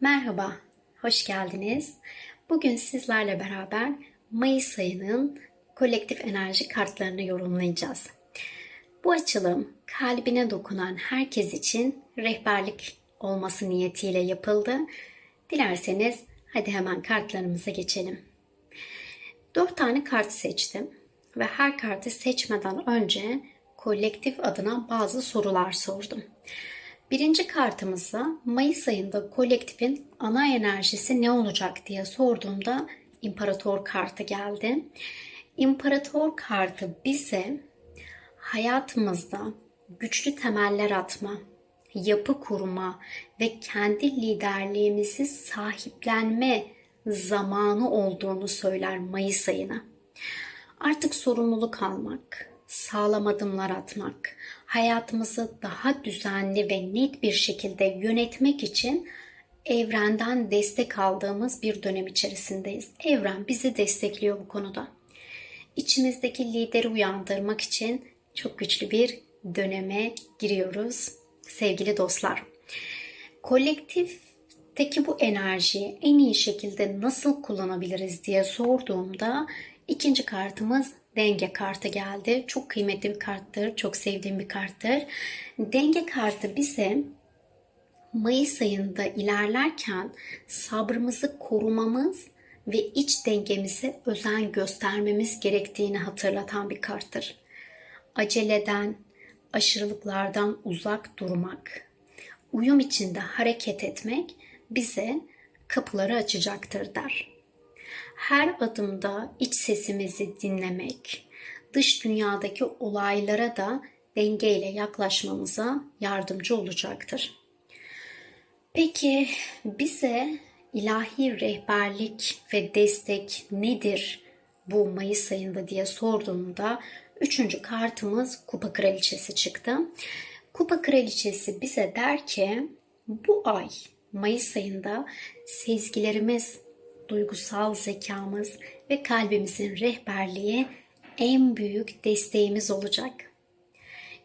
Merhaba, hoş geldiniz. Bugün sizlerle beraber Mayıs ayının kolektif enerji kartlarını yorumlayacağız. Bu açılım kalbine dokunan herkes için rehberlik olması niyetiyle yapıldı. Dilerseniz hadi hemen kartlarımıza geçelim. Dört tane kart seçtim ve her kartı seçmeden önce kolektif adına bazı sorular sordum. Birinci kartımızda Mayıs ayında kolektifin ana enerjisi ne olacak diye sorduğumda İmparator kartı geldi. İmparator kartı bize hayatımızda güçlü temeller atma, yapı kurma ve kendi liderliğimizi sahiplenme zamanı olduğunu söyler Mayıs ayına. Artık sorumluluk almak, sağlam adımlar atmak, hayatımızı daha düzenli ve net bir şekilde yönetmek için evrenden destek aldığımız bir dönem içerisindeyiz. Evren bizi destekliyor bu konuda. İçimizdeki lideri uyandırmak için çok güçlü bir döneme giriyoruz sevgili dostlar. Kolektifteki bu enerjiyi en iyi şekilde nasıl kullanabiliriz diye sorduğumda ikinci kartımız denge kartı geldi. Çok kıymetli bir karttır. Çok sevdiğim bir karttır. Denge kartı bize Mayıs ayında ilerlerken sabrımızı korumamız ve iç dengemize özen göstermemiz gerektiğini hatırlatan bir karttır. Aceleden, aşırılıklardan uzak durmak, uyum içinde hareket etmek bize kapıları açacaktır der her adımda iç sesimizi dinlemek, dış dünyadaki olaylara da dengeyle yaklaşmamıza yardımcı olacaktır. Peki bize ilahi rehberlik ve destek nedir bu Mayıs ayında diye sorduğumda üçüncü kartımız Kupa Kraliçesi çıktı. Kupa Kraliçesi bize der ki bu ay Mayıs ayında sezgilerimiz duygusal zekamız ve kalbimizin rehberliği en büyük desteğimiz olacak.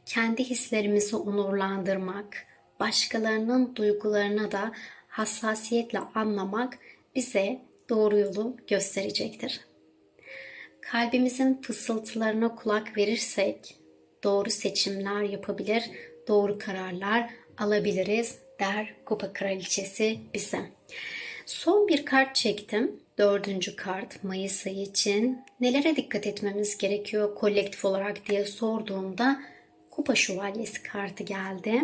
Kendi hislerimizi onurlandırmak, başkalarının duygularına da hassasiyetle anlamak bize doğru yolu gösterecektir. Kalbimizin fısıltılarına kulak verirsek doğru seçimler yapabilir, doğru kararlar alabiliriz der Kupa Kraliçesi bize. Son bir kart çektim. Dördüncü kart Mayıs ayı için nelere dikkat etmemiz gerekiyor kolektif olarak diye sorduğumda Kupa Şövalyesi kartı geldi.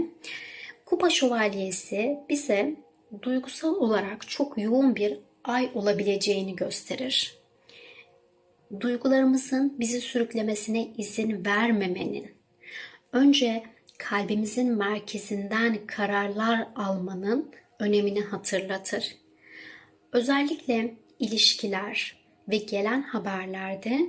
Kupa Şövalyesi bize duygusal olarak çok yoğun bir ay olabileceğini gösterir. Duygularımızın bizi sürüklemesine izin vermemenin, önce kalbimizin merkezinden kararlar almanın önemini hatırlatır. Özellikle ilişkiler ve gelen haberlerde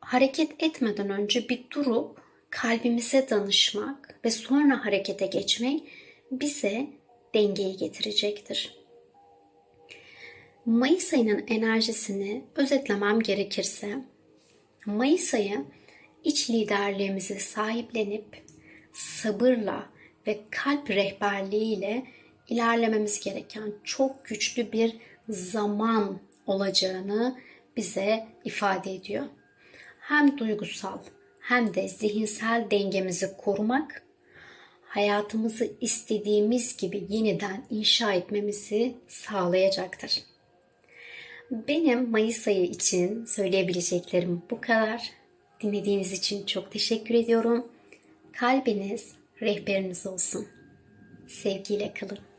hareket etmeden önce bir durup kalbimize danışmak ve sonra harekete geçmek bize dengeyi getirecektir. Mayıs ayının enerjisini özetlemem gerekirse, Mayıs ayı iç liderliğimizi sahiplenip sabırla ve kalp rehberliğiyle ilerlememiz gereken çok güçlü bir zaman olacağını bize ifade ediyor. Hem duygusal hem de zihinsel dengemizi korumak hayatımızı istediğimiz gibi yeniden inşa etmemizi sağlayacaktır. Benim Mayıs ayı için söyleyebileceklerim bu kadar. Dinlediğiniz için çok teşekkür ediyorum. Kalbiniz rehberiniz olsun. Sevgiyle kalın.